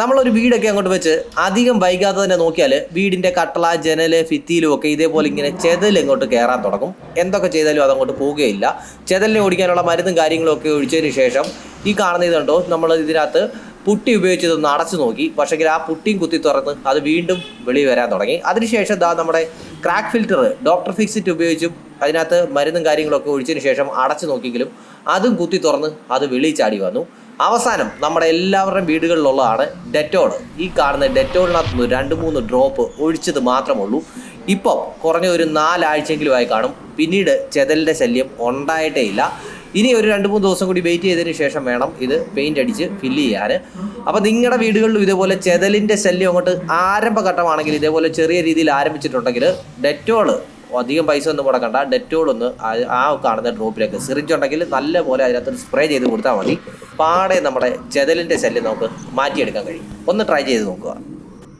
നമ്മളൊരു വീടൊക്കെ അങ്ങോട്ട് വെച്ച് അധികം വൈകാതെ തന്നെ നോക്കിയാൽ വീടിന്റെ കട്ടള ജനൽ ഫിത്തിയിലും ഒക്കെ ഇതേപോലെ ഇങ്ങനെ ചെതൽ ഇങ്ങോട്ട് കയറാൻ തുടങ്ങും. എന്തൊക്കെ ചെയ്താലും അതങ്ങോട്ട് പോവുകയില്ല ചെതലിനെ ഓടിക്കാനുള്ള മരുന്നും കാര്യങ്ങളും ഒക്കെ ഒഴിച്ചതിന് ശേഷം ഈ കാണുന്ന ഇതുണ്ടോ നമ്മൾ ഇതിനകത്ത് പുട്ടി ഉപയോഗിച്ചതൊന്ന് അടച്ചു നോക്കി. പക്ഷേങ്കിൽ ആ പുട്ടിയും കുത്തി തുറന്ന് അത് വീണ്ടും വെളി വരാൻ തുടങ്ങി. അതിനുശേഷം ദാ നമ്മുടെ ക്രാക്ക് ഫിൽറ്റർ ഡോക്ടർ ഫിക്സിറ്റ് ഉപയോഗിച്ചും അതിനകത്ത് മരുന്നും കാര്യങ്ങളൊക്കെ ഒഴിച്ചതിന് ശേഷം അടച്ചു നോക്കിയെങ്കിലും അതും കുത്തി തുറന്ന് അത് വെളി ചാടി വന്നു. അവസാനം നമ്മുടെ എല്ലാവരുടെയും വീടുകളിലുള്ളതാണ് ഡെറ്റോൾ. ഈ കാണുന്ന ഡെറ്റോളിനകത്ത് നിന്ന് രണ്ട് മൂന്ന് ഡ്രോപ്പ് ഒഴിച്ചത് മാത്രമുള്ളൂ. ഇപ്പോൾ കുറഞ്ഞ ഒരു നാലാഴ്ചയെങ്കിലും ആയി കാണും. പിന്നീട് ചെതലിന്റെ ശല്യം ഉണ്ടായിട്ടേ ഇല്ല ഇനി ഒരു രണ്ട് മൂന്ന് ദിവസം കൂടി വെയിറ്റ് ചെയ്തതിന് ശേഷം വേണം ഇത് പെയിന്റ് അടിച്ച് ഫില്ല് ചെയ്യാൻ. അപ്പോൾ നിങ്ങളുടെ വീടുകളിലും ഇതേപോലെ ചെതലിന്റെ ശല്യം അങ്ങോട്ട് ആരംഭഘട്ടമാണെങ്കിൽ ഇതേപോലെ ചെറിയ രീതിയിൽ ആരംഭിച്ചിട്ടുണ്ടെങ്കിൽ ഡെറ്റോൾ അധികം പൈസ ഒന്നും മുടക്കണ്ട ഡെറ്റോൾ ഒന്ന് ആ- കാണുന്ന ഡ്രോപ്പിലേക്ക് സിറിഞ്ച് ഉണ്ടെങ്കിൽ നല്ല പോലെ അതിനകത്ത് സ്പ്രേ ചെയ്ത് കൊടുത്താൽ മതി. പാടെ നമ്മുടെ ചെതലിന്റെ ശല്യം നമുക്ക് മാറ്റിയെടുക്കാൻ കഴിയും. ഒന്ന് ട്രൈ ചെയ്ത് നോക്കുക.